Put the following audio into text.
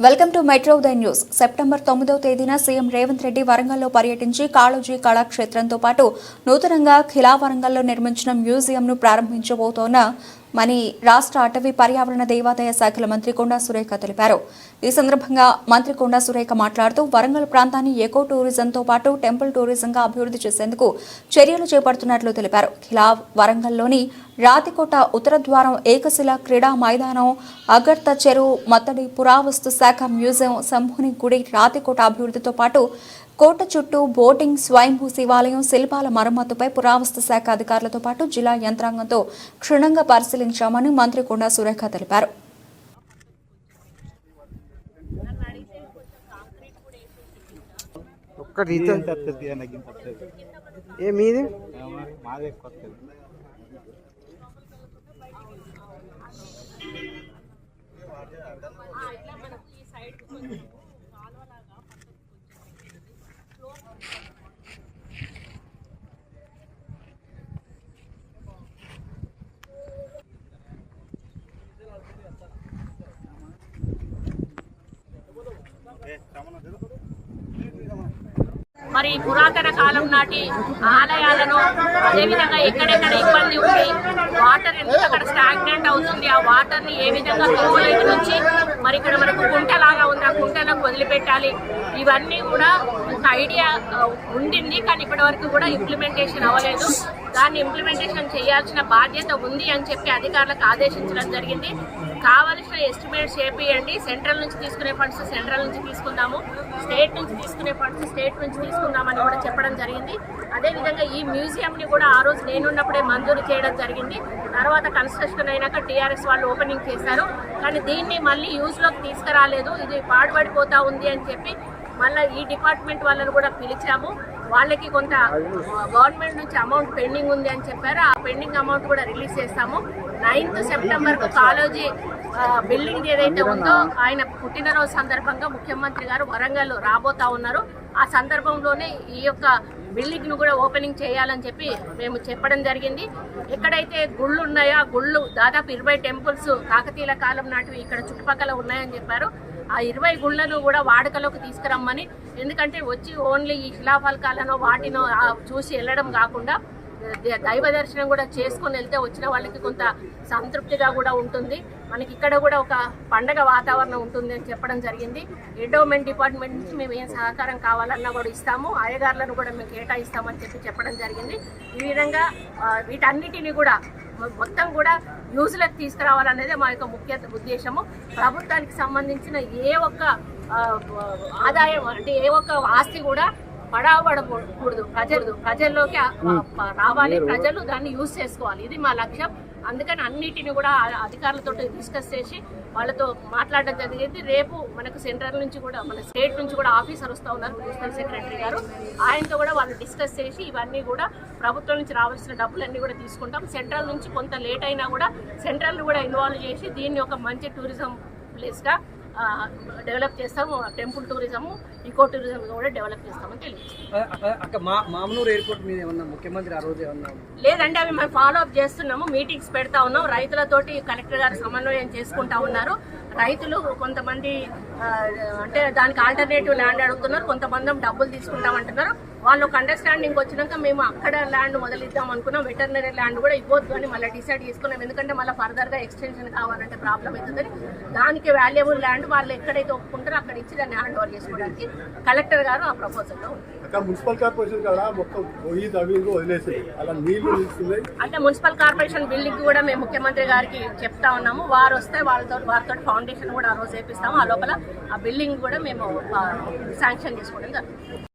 Welcome to metro Uday news. September తొమ్మిదవ తేదీన CM Revanth Reddy వరంగల్లో పర్యటించి కాళోజీ కళాక్షేత్రంతో పాటు నూతనంగా ఖిలా వరంగల్లో నిర్మించిన మ్యూజియంను ప్రారంభించబోతోన్న మని రాష్ట్ర అటవీ పర్యావరణ దేవాదాయ శాఖల మంత్రి కొండా సురేఖ తెలిపారు. ఈ సందర్భంగా మంత్రి కొండా సురేఖ మాట్లాడుతూ వరంగల్ ప్రాంతాన్ని ఎకో టూరిజంతో పాటు టెంపుల్ టూరిజంగా అభివృద్ధి చేసేందుకు చర్యలు చేపడుతున్నట్లు తెలిపారు. ఖిలా వరంగల్లోని రాతికోట ఉత్తర ద్వారం ఏకశిల క్రీడా మైదానం అగర్త చెరువు మత్తడి పురావస్తు శాఖ మ్యూజియం శంభుని గుడి రాతికోట అభివృద్ధితో పాటు కోట చుట్టూ బోటింగ్ స్వయంభూ శివాలయం శిల్పాల మరమ్మతుపై పురావస్తు శాఖ అధికారులతో పాటు జిల్లా యంత్రాంగంతో క్షుణ్ణంగా పరిశీలించామని మంత్రి కొండా సురేఖ తెలిపారు. ఏ మీది? మరి పురాతన కాలం నాటి ఆలయాలను అదేవిధంగా ఎక్కడెక్కడ ఇబ్బంది ఉంది వాటర్ ఎందుకు అక్కడ స్టాగ్నెంట్ అవుతుంది ఆ వాటర్ని ఏ విధంగా తోలేటి నుంచి మరి ఇక్కడ మనకు కుంటలాగా ఉంది ఆ కుంటలకు వదిలిపెట్టాలి. ఇవన్నీ కూడా ఒక ఐడియా ఉండింది కానీ ఇప్పటి వరకు కూడా ఇంప్లిమెంటేషన్ అవ్వలేదు. దాన్ని ఇంప్లిమెంటేషన్ చేయాల్సిన బాధ్యత ఉంది అని చెప్పి అధికారులకు ఆదేశించడం జరిగింది. కావలసిన ఎస్టిమేట్స్ చేపియండి. సెంట్రల్ నుంచి తీసుకునే ఫండ్స్ సెంట్రల్ నుంచి తీసుకుందాము. స్టేట్ నుంచి తీసుకునే ఫండ్స్ స్టేట్ నుంచి తీసుకుందామని కూడా చెప్పడం జరిగింది. అదేవిధంగా ఈ మ్యూజియంని కూడా ఆ రోజు నేనున్నప్పుడే మంజూరు చేయడం జరిగింది. తర్వాత కన్స్ట్రక్షన్ అయినాక టీఆర్ఎస్ వాళ్ళు ఓపెనింగ్ చేశారు. కానీ దీన్ని మళ్ళీ యూజ్లోకి తీసుకురాలేదు. ఇది పాడుపడిపోతా ఉంది అని చెప్పి మళ్ళీ ఈ డిపార్ట్మెంట్ వాళ్ళని కూడా పిలిచాము. వాళ్ళకి కొంత గవర్నమెంట్ నుంచి అమౌంట్ పెండింగ్ ఉంది అని చెప్పారు. ఆ పెండింగ్ అమౌంట్ కూడా రిలీజ్ చేస్తాము. నైన్త్ సెప్టెంబర్కు కాలేజీ బిల్డింగ్ ఏదైతే ఉందో ఆయన పుట్టినరోజు సందర్భంగా ముఖ్యమంత్రి గారు వరంగల్ రాబోతా ఉన్నారు. ఆ సందర్భంలోనే ఈ యొక్క బిల్డింగ్ను కూడా ఓపెనింగ్ చేయాలని చెప్పి మేము చెప్పడం జరిగింది. ఎక్కడైతే గుళ్ళు ఉన్నాయో ఆ గుళ్ళు దాదాపు ఇరవై టెంపుల్స్ కాకతీయుల కాలం నాటివి ఇక్కడ చుట్టుపక్కల ఉన్నాయని చెప్పారు. ఆ ఇరవై గుళ్ళను కూడా వాడుకలోకి తీసుకురమ్మని ఎందుకంటే వచ్చి ఓన్లీ ఈ శిలాఫలకాలను వాటినో చూసి వెళ్ళడం కాకుండా దైవ దర్శనం కూడా చేసుకొని వెళ్తే వచ్చిన వాళ్ళకి కొంత సంతృప్తిగా కూడా ఉంటుంది. మనకి ఇక్కడ కూడా ఒక పండగ వాతావరణం ఉంటుంది అని చెప్పడం జరిగింది. ఎండోమెంట్ డిపార్ట్మెంట్ నుంచి మేము ఏం సహకారం కావాలన్నా కూడా ఇస్తాము. అయ్యగారులను కూడా మేము కేటాయిస్తామని చెప్పి చెప్పడం జరిగింది. ఈ విధంగా ఆ, వీటన్నిటిని కూడా మొత్తం కూడా యూజ్లకు తీసుకురావాలనేదే మా యొక్క ముఖ్య ఉద్దేశము. ప్రభుత్వానికి సంబంధించిన ఏ ఒక్క ఆదాయం అంటే ఏ ఒక్క ఆస్తి కూడా పడవబడకూడదు ప్రజలు ప్రజల్లోకి రావాలి. ప్రజలు దాన్ని యూజ్ చేసుకోవాలి. ఇది మా లక్ష్యం. అందుకని అన్నిటిని కూడా అధికారులతో డిస్కస్ చేసి వాళ్ళతో మాట్లాడడం జరిగింది. రేపు మనకు సెంట్రల్ నుంచి కూడా మన స్టేట్ నుంచి కూడా ఆఫీసర్ వస్తూ ఉన్నారు ప్రిన్సిపల్ సెక్రటరీ గారు. ఆయనతో కూడా వాళ్ళు డిస్కస్ చేసి ఇవన్నీ కూడా ప్రభుత్వం నుంచి రావాల్సిన డబ్బులన్నీ కూడా తీసుకుంటాం. సెంట్రల్ నుంచి కొంత లేట్ అయినా కూడా సెంట్రల్ కూడా ఇన్వాల్వ్ చేసి దీన్ని ఒక మంచి టూరిజం ప్లేస్గా డెవలప్ చేస్తాము టెంపుల్ టూరిజం ఈకో టూరిజం కూడా డెవలప్ చేస్తామని తెలియదు అక్క మా మామనూరు ఎయిర్పోర్ట్ మీద ఏమన్నా ముఖ్యమంత్రి ఆ రోజు ఏమన్నా లేదంటే అవి మేము ఫాలో అప్ చేస్తున్నాము మీటింగ్స్ పెడతా ఉన్నాం రైతులతోటి కలెక్టర్ గారు సమన్వయం చేసుకుంటా ఉన్నారు. రైతులు కొంతమంది అంటే దానికి ఆల్టర్నేటివ్ ల్యాండ్ అడుగుతున్నారు కొంతమంది డబ్బులు తీసుకుంటామంటున్నారు. వాళ్ళు ఒక అండర్స్టాండింగ్ వచ్చినాక మేము అక్కడ ల్యాండ్ మొదలిద్దాం అనుకున్నాం వెటర్నరీ ల్యాండ్ కూడా ఇవ్వద్దు అని మళ్ళీ డిసైడ్ చేసుకున్నాం. ఎందుకంటే మళ్ళీ ఫర్దర్గా ఎక్స్టెన్షన్ కావాలంటే ప్రాబ్లం అవుతుందని. దానికి వాల్యుబుల్ ల్యాండ్ వాళ్ళు ఎక్కడైతే ఒప్పుకుంటారో అక్కడ ఇచ్చి దాన్ని హ్యాండ్ ఓవర్ చేసుకోవడానికి కలెక్టర్ గారు ఆ ప్రపోజల్లో ఉంది అక్కడ మున్సిపల్ కార్పొరేషన్ అంటే మున్సిపల్ కార్పొరేషన్ బిల్డింగ్ కూడా మేము ముఖ్యమంత్రి గారికి చెప్తా ఉన్నాము. వారు వస్తే వాళ్ళతో వారితో ఫౌండేషన్ కూడా ఆ రోజు వేపిస్తాము. ఆ లోపల ఆ బిల్డింగ్ కూడా మేము శాంక్షన్ చేసుకోవడం జరుగుతుంది.